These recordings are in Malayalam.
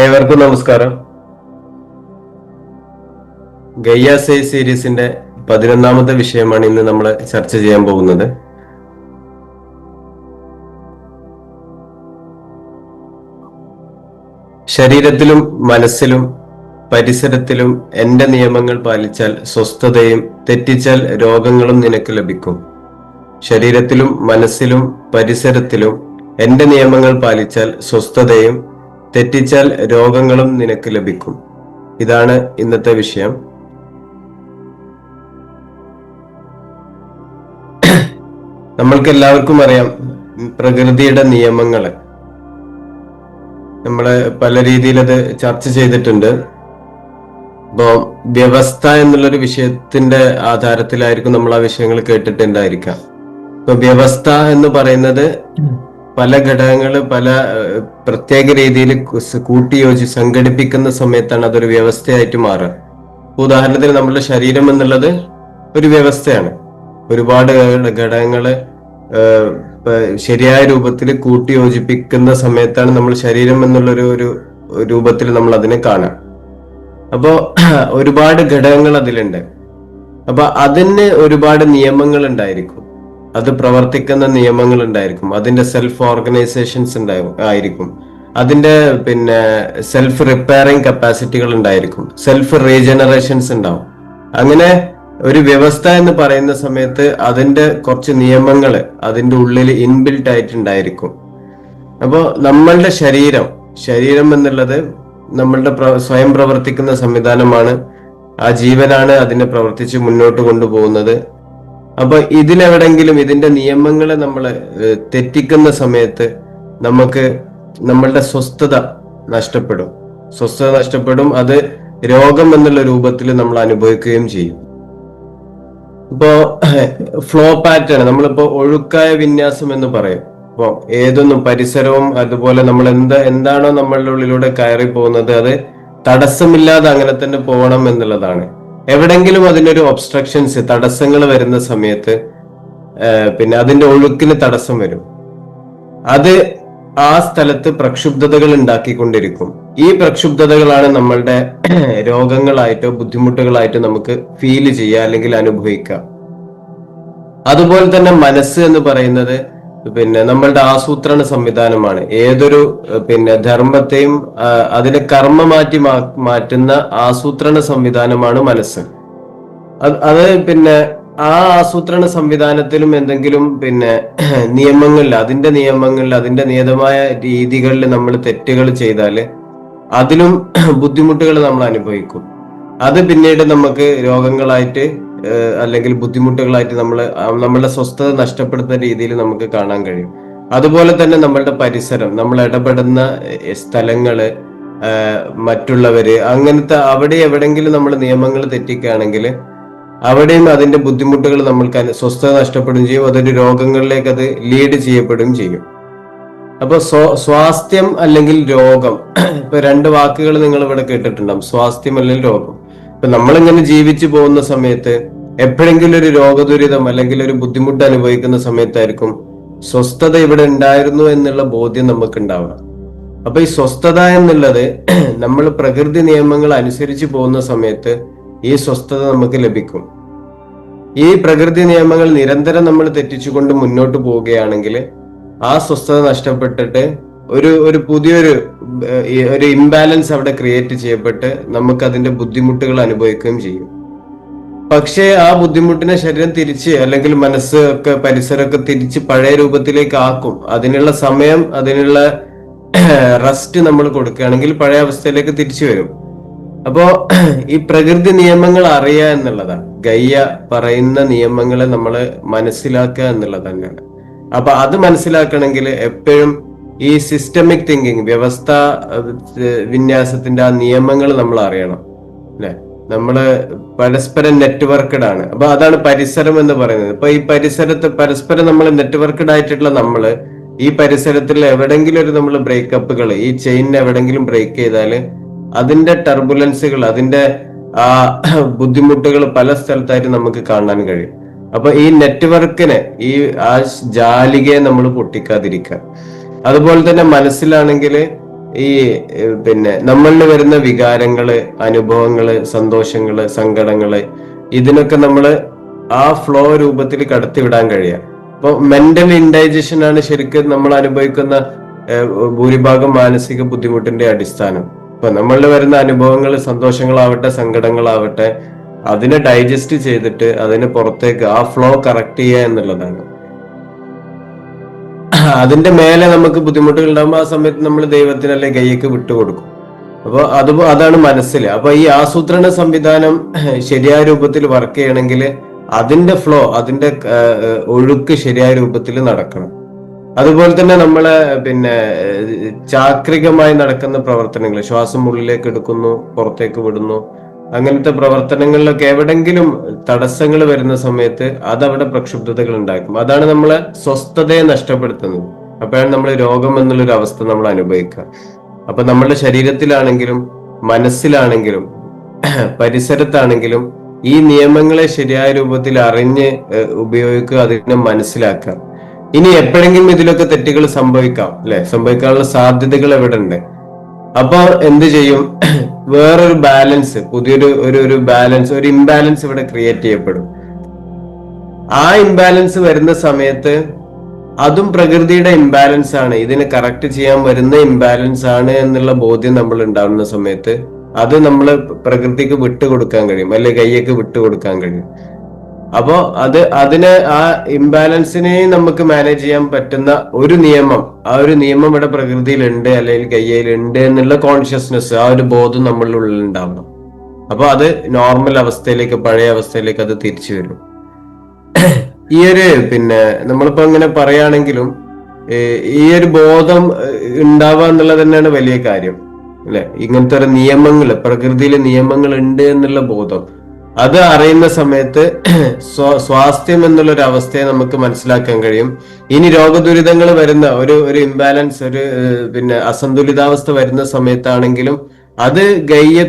ഏവർക്കും നമസ്കാരം. ഗയ്യ സേ സീരീസിന്റെ പതിനൊന്നാമത്തെ വിഷയമാണ് ഇന്ന് നമ്മൾ ചർച്ച ചെയ്യാൻ പോകുന്നത്. ശരീരത്തിലും മനസ്സിലും പരിസരത്തിലും എന്റെ നിയമങ്ങൾ പാലിച്ചാൽ സ്വസ്ഥതയും തെറ്റിച്ചാൽ രോഗങ്ങളും നിനക്ക് ലഭിക്കും. ശരീരത്തിലും മനസ്സിലും പരിസരത്തിലും എന്റെ നിയമങ്ങൾ പാലിച്ചാൽ സ്വസ്ഥതയും തെറ്റിച്ചാൽ രോഗങ്ങളും നിനക്ക് ലഭിക്കും. ഇതാണ് ഇന്നത്തെ വിഷയം. നമ്മൾക്ക് എല്ലാവർക്കും അറിയാം പ്രകൃതിയുടെ നിയമങ്ങൾ നമ്മൾ പല രീതിയിൽ അത് ചർച്ച ചെയ്തിട്ടുണ്ട്. അപ്പോ വ്യവസ്ഥ എന്നുള്ളൊരു വിഷയത്തിന്റെ ആധാരത്തിലായിരിക്കും നമ്മൾ ആ വിഷയങ്ങൾ കേട്ടിട്ടുണ്ടായിരിക്കാം ഇപ്പൊ വ്യവസ്ഥ എന്ന് പറയുന്നത് പല ഘടകങ്ങൾ പല പ്രത്യേക രീതിയിൽ കൂട്ടിയോജി സംഘടിപ്പിക്കുന്ന സമയത്താണ് അതൊരു വ്യവസ്ഥയായിട്ട് മാറുക. ഉദാഹരണത്തിന് നമ്മുടെ ശരീരം എന്നുള്ളത് ഒരു വ്യവസ്ഥയാണ്. ഒരുപാട് ഘടകങ്ങൾ ശരിയായ രൂപത്തിൽ കൂട്ടിയോജിപ്പിക്കുന്ന സമയത്താണ് നമ്മൾ ശരീരം എന്നുള്ളൊരു ഒരു രൂപത്തിൽ നമ്മൾ അതിനെ കാണാം അപ്പോ ഒരുപാട് ഘടകങ്ങൾ അതിലുണ്ട്. അപ്പൊ അതിന് ഒരുപാട് നിയമങ്ങൾ ഉണ്ടായിരിക്കും. അത് പ്രവർത്തിക്കുന്ന നിയമങ്ങൾ ഉണ്ടായിരിക്കും അതിന്റെ സെൽഫ് ഓർഗനൈസേഷൻസ് ആയിരിക്കും. അതിന്റെ പിന്നെ സെൽഫ് റിപ്പയറിംഗ് കപ്പാസിറ്റികൾ ഉണ്ടായിരിക്കും. സെൽഫ് റീജനറേഷൻസ് ഉണ്ടാവും. അങ്ങനെ ഒരു വ്യവസ്ഥ എന്ന് പറയുന്ന സമയത്ത് അതിന്റെ കുറച്ച് നിയമങ്ങൾ അതിന്റെ ഉള്ളിൽ ഇൻബിൽട്ട് ആയിട്ടുണ്ടായിരിക്കും അപ്പോൾ നമ്മളുടെ ശരീരം ശരീരം എന്നുള്ളത് നമ്മളുടെ സ്വയം പ്രവർത്തിക്കുന്ന സംവിധാനമാണ്. ആ ജീവനാണ് അതിനെ പ്രവർത്തിച്ച് മുന്നോട്ട് കൊണ്ടുപോകുന്നത്. അപ്പൊ ഇതിലെവിടെങ്കിലും ഇതിന്റെ നിയമങ്ങളെ നമ്മൾ തെറ്റിക്കുന്ന സമയത്ത് നമുക്ക് നമ്മളുടെ സ്വസ്ഥത നഷ്ടപ്പെടും. സ്വസ്ഥത നഷ്ടപ്പെടും. അത് രോഗം എന്നുള്ള രൂപത്തിൽ നമ്മൾ അനുഭവിക്കുകയും ചെയ്യും. ഇപ്പോ ഫ്ലോ പാറ്റേൺ നമ്മളിപ്പോ ഒഴുക്കായ വിന്യാസം എന്ന് പറയും. ഇപ്പോ ഏതൊന്നും പരിസരവും അതുപോലെ നമ്മൾ എന്താ എന്താണോ നമ്മളുടെ ഉള്ളിലൂടെ കയറി പോകുന്നത് അത് തടസ്സമില്ലാതെ അങ്ങനെ തന്നെ പോകണം എന്നുള്ളതാണ്. എവിടെങ്കിലും അതിനൊരു ഒബ്സ്ട്രക്ഷൻസ് തടസ്സങ്ങൾ വരുന്ന സമയത്ത് പിന്നെ അതിന്റെ ഒഴുക്കിന് തടസ്സം വരും. അത് ആ സ്ഥലത്ത് പ്രക്ഷുബ്ധതകൾ ഉണ്ടാക്കിക്കൊണ്ടിരിക്കും. ഈ പ്രക്ഷുബ്ധതകളാണ് നമ്മളുടെ രോഗങ്ങളായിട്ടോ ബുദ്ധിമുട്ടുകളായിട്ടോ നമുക്ക് ഫീൽ ചെയ്യുക അല്ലെങ്കിൽ അനുഭവിക്കുക. അതുപോലെ തന്നെ മനസ്സ് എന്ന് പറയുന്നത് പിന്നെ നമ്മളുടെ ആസൂത്രണ സംവിധാനമാണ്. ഏതൊരു പിന്നെ ധർമ്മത്തെയും അതിനെ കർമ്മ മാറ്റി മാറ്റുന്ന ആസൂത്രണ സംവിധാനമാണ് മനസ്സ്. അത് പിന്നെ ആ ആസൂത്രണ സംവിധാനത്തിലും എന്തെങ്കിലും പിന്നെ നിയമങ്ങളിൽ അതിന്റെ നിയമങ്ങളിൽ അതിന്റെ നിയതമായ രീതികളിൽ നമ്മൾ തെറ്റുകൾ ചെയ്താൽ അതിലും ബുദ്ധിമുട്ടുകൾ നമ്മൾ അനുഭവിക്കും. അത് പിന്നീട് നമുക്ക് രോഗങ്ങളായിട്ട് അല്ലെങ്കിൽ ബുദ്ധിമുട്ടുകളായിട്ട് നമ്മൾ നമ്മളുടെ സ്വസ്ഥത നഷ്ടപ്പെടുന്ന രീതിയിൽ നമുക്ക് കാണാൻ കഴിയും. അതുപോലെ തന്നെ നമ്മളുടെ പരിസരം നമ്മൾ ഇടപെടുന്ന സ്ഥലങ്ങൾ മറ്റുള്ളവര് അങ്ങനത്തെ അവിടെ എവിടെങ്കിലും നമ്മൾ നിയമങ്ങൾ തെറ്റിക്കുകയാണെങ്കിൽ അവിടെയും അതിന്റെ ബുദ്ധിമുട്ടുകൾ നമ്മൾക്ക് സ്വസ്ഥത നഷ്ടപ്പെടുകയും ചെയ്യും അതൊരു രോഗങ്ങളിലേക്ക് അത് ലീഡ് ചെയ്യപ്പെടുകയും ചെയ്യും. അപ്പൊ സ്വ- സ്വാസ്ഥ്യം അല്ലെങ്കിൽ രോഗം ഇപ്പൊ രണ്ട് വാക്കുകൾ നിങ്ങൾ ഇവിടെ കേട്ടിട്ടുണ്ടാവും സ്വാസ്ഥ്യം അല്ലെങ്കിൽ രോഗം. ഇപ്പൊ നമ്മളിങ്ങനെ ജീവിച്ചു പോകുന്ന സമയത്ത് എപ്പോഴെങ്കിലും ഒരു രോഗദുരിതം അല്ലെങ്കിൽ ഒരു ബുദ്ധിമുട്ട് അനുഭവിക്കുന്ന സമയത്തായിരിക്കും സ്വസ്ഥത ഇവിടെ ഉണ്ടായിരുന്നു എന്നുള്ള ബോധ്യം നമുക്ക് ഉണ്ടാവുക അപ്പൊ ഈ സ്വസ്ഥത എന്നുള്ളത് നമ്മൾ പ്രകൃതി നിയമങ്ങൾ അനുസരിച്ച് പോകുന്ന സമയത്ത് ഈ സ്വസ്ഥത നമുക്ക് ലഭിക്കും. ഈ പ്രകൃതി നിയമങ്ങൾ നിരന്തരം നമ്മൾ തെറ്റിച്ചുകൊണ്ട് മുന്നോട്ട് പോവുകയാണെങ്കിൽ ആ സ്വസ്ഥത നഷ്ടപ്പെട്ടിട്ട് ഒരു ഒരു പുതിയൊരു ഒരു ഇംബാലൻസ് അവിടെ ക്രിയേറ്റ് ചെയ്യപ്പെട്ട് നമുക്ക് അതിന്റെ ബുദ്ധിമുട്ടുകൾ അനുഭവിക്കുകയും ചെയ്യും. പക്ഷേ ആ ബുദ്ധിമുട്ടിനെ ശരീരം തിരിച്ച് അല്ലെങ്കിൽ മനസ്സ് ഒക്കെ പരിസരമൊക്കെ തിരിച്ച് പഴയ രൂപത്തിലേക്ക് ആക്കും. അതിനുള്ള സമയം അതിനുള്ള റെസ്റ്റ് നമ്മൾ കൊടുക്കുകയാണെങ്കിൽ പഴയ അവസ്ഥയിലേക്ക് തിരിച്ചു വരും. അപ്പോ ഈ പ്രകൃതി നിയമങ്ങൾ അറിയുക എന്നുള്ളതാണ്. ഗയ്യ പറയുന്ന നിയമങ്ങളെ നമ്മൾ മനസ്സിലാക്കുക എന്നുള്ളത് തന്നെയാണ്. അപ്പൊ അത് മനസ്സിലാക്കണമെങ്കിൽ എപ്പോഴും ഈ സിസ്റ്റമിക് തിങ്കിങ് വ്യവസ്ഥ വിന്യാസത്തിന്റെ ആ നിയമങ്ങൾ നമ്മൾ അറിയണം. അല്ലെ? നമ്മൾ പരസ്പരം നെറ്റ്വർക്കഡ് ആണ് അപ്പൊ അതാണ് പരിസരം എന്ന് പറയുന്നത്. ഇപ്പൊ ഈ പരിസരത്ത് പരസ്പരം നമ്മൾ നെറ്റ്വർക്കഡ് ആയിട്ടുള്ള നമ്മൾ ഈ പരിസരത്തിൽ എവിടെങ്കിലും ഒരു നമ്മൾ ബ്രേക്കപ്പുകൾ ഈ ചെയിൻ എവിടെങ്കിലും ബ്രേക്ക് ചെയ്താൽ അതിന്റെ ടർബുലൻസുകൾ അതിന്റെ ആ ബുദ്ധിമുട്ടുകൾ പല സ്ഥലത്തായിട്ട് നമുക്ക് കാണാൻ കഴിയും. അപ്പൊ ഈ നെറ്റ്വർക്കിനെ ഈ ആ ജാലികയെ നമ്മൾ പൊട്ടിക്കാതിരിക്കുക. അതുപോലെ തന്നെ മനസ്സിലാണെങ്കിൽ ഈ പിന്നെ നമ്മളിൽ വരുന്ന വികാരങ്ങൾ അനുഭവങ്ങൾ സന്തോഷങ്ങൾ സങ്കടങ്ങൾ ഇതിനൊക്കെ നമ്മൾ ആ ഫ്ലോ രൂപത്തിൽ കടത്തിവിടാൻ കഴിയുക അപ്പോൾ മെന്റൽ ഇൻഡൈജഷൻ ആണ് ശരിക്കും നമ്മൾ അനുഭവിക്കുന്ന ഭൂരിഭാഗം മാനസിക ബുദ്ധിമുട്ടിന്റെ അടിസ്ഥാനം. ഇപ്പൊ നമ്മളിൽ വരുന്ന അനുഭവങ്ങൾ സന്തോഷങ്ങളാവട്ടെ സങ്കടങ്ങളാവട്ടെ അതിനെ ഡൈജസ്റ്റ് ചെയ്തിട്ട് അതിന് പുറത്തേക്ക് ആ ഫ്ലോ കറക്റ്റ് ചെയ്യുക എന്നുള്ളതാണ്. അതിന്റെ മേലെ നമുക്ക് ബുദ്ധിമുട്ടുകൾ ഉണ്ടാകുമ്പോൾ ആ സമയത്ത് നമ്മൾ ദൈവത്തിന് അല്ലെങ്കിൽ ഗയ്യക്ക് വിട്ടുകൊടുക്കും അപ്പോൾ അത് അതാണ് മനസ്സിൽ അപ്പൊ ഈ ആസൂത്രണ സംവിധാനം ശരിയായ രൂപത്തിൽ വർക്ക് ചെയ്യണമെങ്കിൽ അതിന്റെ ഫ്ലോ അതിന്റെ ഒഴുക്ക് ശരിയായ രൂപത്തിൽ നടക്കണം. അതുപോലെ തന്നെ നമ്മളെ പിന്നെ ചാക്രികമായി നടക്കുന്ന പ്രവർത്തനങ്ങൾ ശ്വാസം ഉള്ളിലേക്ക് എടുക്കുന്നു പുറത്തേക്ക് വിടുന്നു അങ്ങനത്തെ പ്രവർത്തനങ്ങളിലൊക്കെ എവിടെങ്കിലും തടസ്സങ്ങൾ വരുന്ന സമയത്ത് അതവിടെ പ്രക്ഷുബ്ധതകൾ ഉണ്ടാക്കും. അതാണ് നമ്മളെ സ്വസ്ഥതയെ നഷ്ടപ്പെടുത്തുന്നത്. അപ്പോഴാണ് നമ്മൾ രോഗം എന്നുള്ളൊരു അവസ്ഥ നമ്മൾ അനുഭവിക്കുക. അപ്പൊ നമ്മളുടെ ശരീരത്തിലാണെങ്കിലും മനസ്സിലാണെങ്കിലും പരിസരത്താണെങ്കിലും ഈ നിയമങ്ങളെ ശരിയായ രൂപത്തിൽ അറിഞ്ഞ് ഉപയോഗിക്കുക അതിനെ മനസ്സിലാക്കുക. ഇനി എപ്പോഴെങ്കിലും ഇതിലൊക്കെ തെറ്റുകൾ സംഭവിക്കാം അല്ലെ? സംഭവിക്കാനുള്ള സാധ്യതകൾ എവിടെ ഉണ്ട് അപ്പൊ എന്ത് ചെയ്യും? വേറൊരു ബാലൻസ് പുതിയൊരു ഒരു ഒരു ബാലൻസ് ഒരു ഇംബാലൻസ് ഇവിടെ ക്രിയേറ്റ് ചെയ്യപ്പെടും. ആ ഇംബാലൻസ് വരുന്ന സമയത്ത് അതും പ്രകൃതിയുടെ ഇംബാലൻസ് ആണ്. ഇതിനെ കറക്റ്റ് ചെയ്യാൻ വരുന്ന ഇംബാലൻസ് ആണ് എന്നുള്ള ബോധ്യം നമ്മൾ ഉണ്ടാവുന്ന സമയത്ത് അത് നമ്മൾ പ്രകൃതിക്ക് വിട്ടുകൊടുക്കാൻ കഴിയും അല്ലെ കയ്യൊക്കെ വിട്ടുകൊടുക്കാൻ കഴിയും. അപ്പോ അത് അതിനെ ആ ഇംബാലൻസിനെ നമുക്ക് മാനേജ് ചെയ്യാൻ പറ്റുന്ന ഒരു നിയമം ആ ഒരു നിയമം ഇവിടെ പ്രകൃതിയിലുണ്ട് അല്ലെങ്കിൽ കയ്യയിലുണ്ട് എന്നുള്ള കോൺഷ്യസ്നെസ് ആ ഒരു ബോധം നമ്മളുടെ ഉള്ളിൽ ഉണ്ടാവണം അപ്പൊ അത് നോർമൽ അവസ്ഥയിലേക്ക് പഴയ അവസ്ഥയിലേക്ക് അത് തിരിച്ചു വരും. ഈ ഒരു പിന്നെ നമ്മളിപ്പോ ഇങ്ങനെ പറയുകയാണെങ്കിലും ഈ ഒരു ബോധം ഉണ്ടാവുക എന്നുള്ളത് തന്നെയാണ് വലിയ കാര്യം. അല്ലെ? ഇങ്ങനത്തെ ഒരു നിയമങ്ങൾ പ്രകൃതിയിലെ നിയമങ്ങൾ ഉണ്ട് എന്നുള്ള ബോധം. അത് അറിയുന്ന സമയത്ത് സ്വ- സ്വാസ്ഥ്യം എന്നുള്ള ഒരു അവസ്ഥയെ നമുക്ക് മനസ്സിലാക്കാൻ കഴിയും. ഇനി രോഗദുരിതങ്ങൾ വരുന്ന ഒരു ഒരു ഇംബാലൻസ് ഒരു പിന്നെ അസന്തുലിതാവസ്ഥ വരുന്ന സമയത്താണെങ്കിലും അത് ഗയ്യ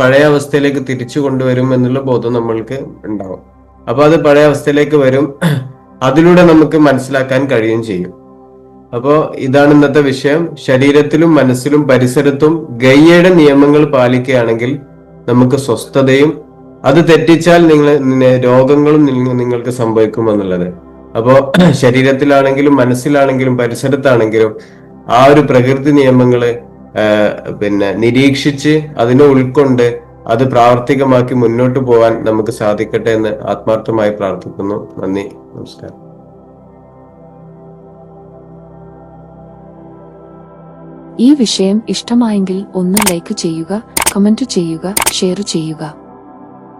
പഴയ അവസ്ഥയിലേക്ക് തിരിച്ചു കൊണ്ടുവരും എന്നുള്ള ബോധം നമ്മൾക്ക് ഉണ്ടാവും. അപ്പൊ അത് പഴയ അവസ്ഥയിലേക്ക് വരും. അതിലൂടെ നമുക്ക് മനസ്സിലാക്കാൻ കഴിയുകയും ചെയ്യും. അപ്പോ ഇതാണ് ഇന്നത്തെ വിഷയം. ശരീരത്തിലും മനസ്സിലും പരിസരത്തും ഗയ്യയുടെ നിയമങ്ങൾ പാലിക്കുകയാണെങ്കിൽ നമുക്ക് സ്വസ്ഥതയും അത് തെറ്റിച്ചാൽ നിങ്ങൾ രോഗങ്ങളും നിങ്ങ- നിങ്ങൾക്ക് സംഭവിക്കുമെന്നുള്ളത്. അപ്പോ ശരീരത്തിലാണെങ്കിലും മനസ്സിലാണെങ്കിലും പരിസരത്താണെങ്കിലും ആ ഒരു പ്രകൃതി നിയമങ്ങൾ പിന്നെ നിരീക്ഷിച്ച് അതിനെ ഉൾക്കൊണ്ട് അത് പ്രാവർത്തികമാക്കി മുന്നോട്ട് പോകാൻ നമുക്ക് സാധിക്കട്ടെ എന്ന് ആത്മാർത്ഥമായി പ്രാർത്ഥിക്കുന്നു. നന്ദി. നമസ്കാരം. ഈ വിഷയം ഇഷ്ടമായെങ്കിൽ ഒന്ന് ലൈക്ക് ചെയ്യുക കമന്റ് ചെയ്യുക ഷെയർ ചെയ്യുക.